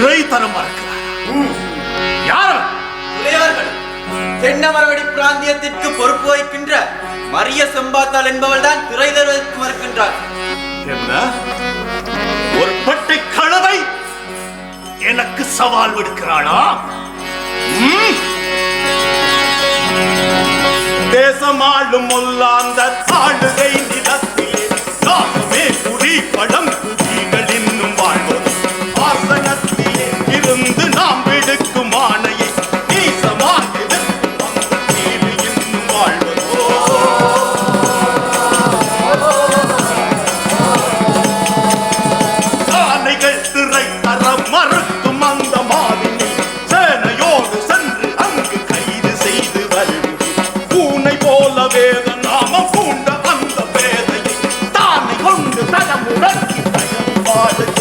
மறுக்கிறார். யார்? இளையவர்கள் தென்னமரவடி பிராந்தியத்திற்கு பொறுப்பு வகிக்கின்ற மரிய செம்பாத்தாள் என்பவள் தான் திரை தருவதற்கு மறுக்கின்றார். என்ன? ஒரு பட்டை கழுதை எனக்கு சவால் விடுக்கிறாளா? தேசமாளும் முல்லாந்த ஆளுகை நிலத்திலே நாகமே குடி பழம் குடிகள் இருந்து நாம் விடுக்கும் ஆணையை நாமம் பூண்ட அந்த பேதையை தானை கொண்டு தரமுடக்கி தயம்